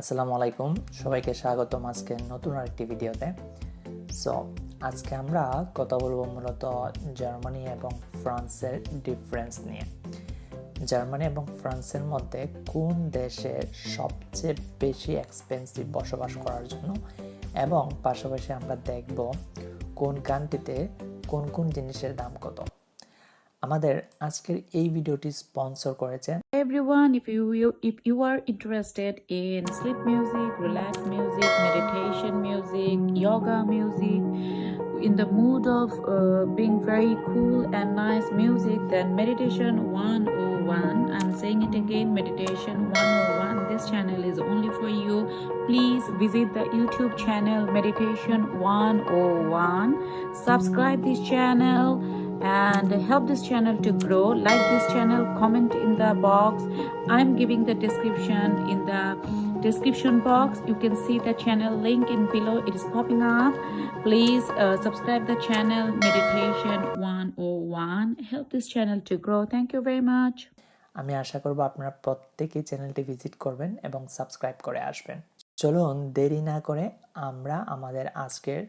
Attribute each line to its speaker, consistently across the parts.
Speaker 1: আসসালামু আলাইকুম। সবাইকে স্বাগতম আজকে নতুন আরেকটি ভিডিওতে। সো আজকে আমরা কথা বলব মূলত জার্মানি এবং ফ্রান্সের ডিফারেন্স নিয়ে। জার্মানি এবং ফ্রান্সের মধ্যে কোন দেশে সবচেয়ে বেশি এক্সপেন্সিভ বসবাস করার জন্য এবং পাশাপাশি আমরা দেখব কোন কান্ট্রিতে কোন কোন জিনিসের দাম কত। আমাদের আজকের এই ভিডিওটি স্পন্সর করেছেন
Speaker 2: if you, you if you are interested in sleep music relax music meditation music yoga music in the mood of uh, being very cool and nice music then meditation 101 i'm saying it again meditation 101 this channel is only for you please visit the youtube channel meditation 101 subscribe this channel and help this channel to grow like this channel comment in the box i'm giving the description in the description box you can see the channel link in below it is popping up please uh, subscribe the channel meditation 101 help this channel to grow thank you very much
Speaker 1: আমি আশা করব আপনারা প্রত্যেকেই চ্যানেলটি visit করবেন এবং subscribe করে আসবেন চলুন দেরি না করে আমরা আমাদের আজকের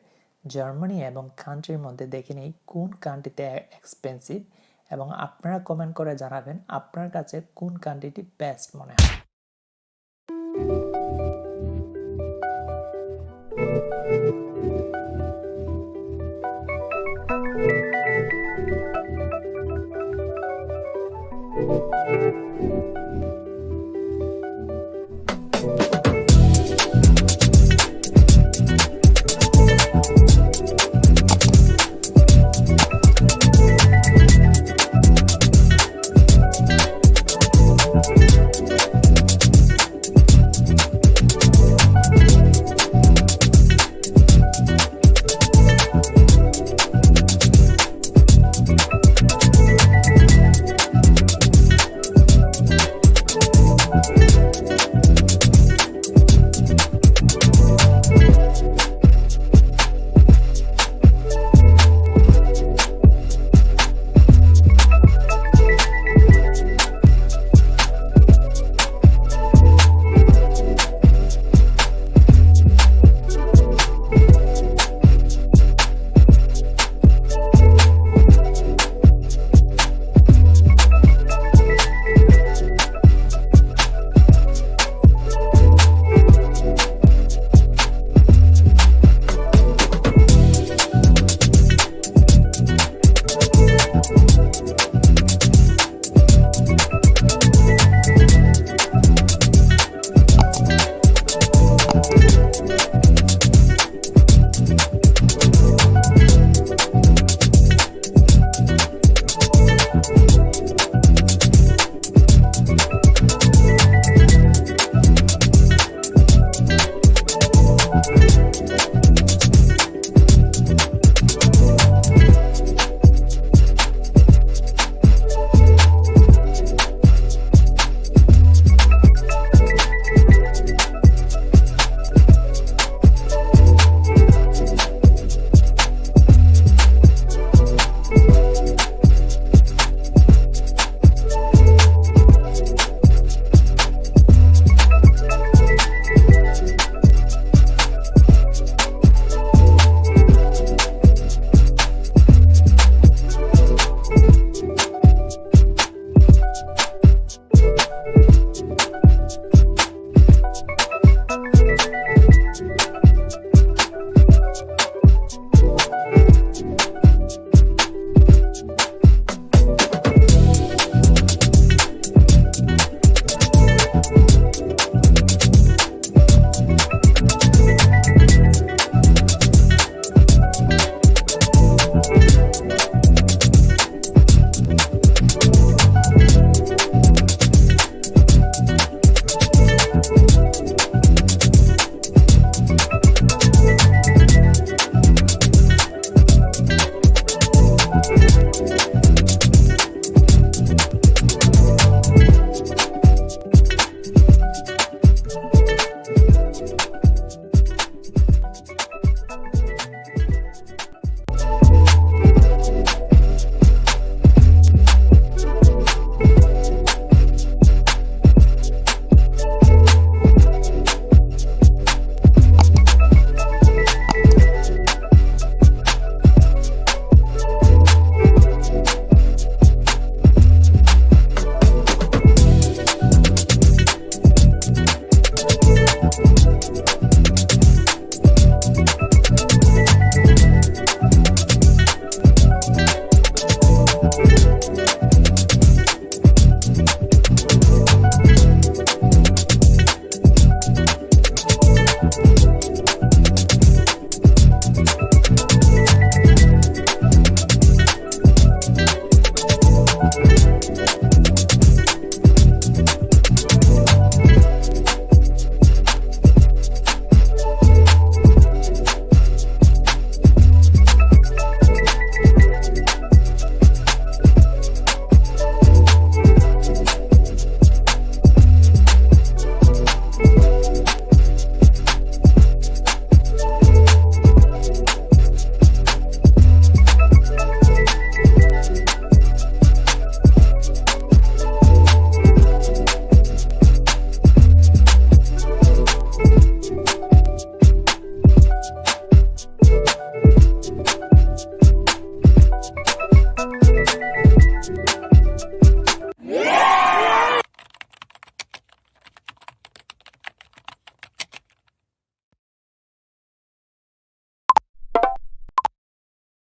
Speaker 1: জার্মানি এবং কান্ট্রির মধ্যে দেখে নেই কোন কান্ট্রিতে এক্সপেন্সিভ এবং আপনারা কমেন্ট করে জানাবেন আপনার কাছে কোন কান্ট্রিটি বেস্ট মনে হয়।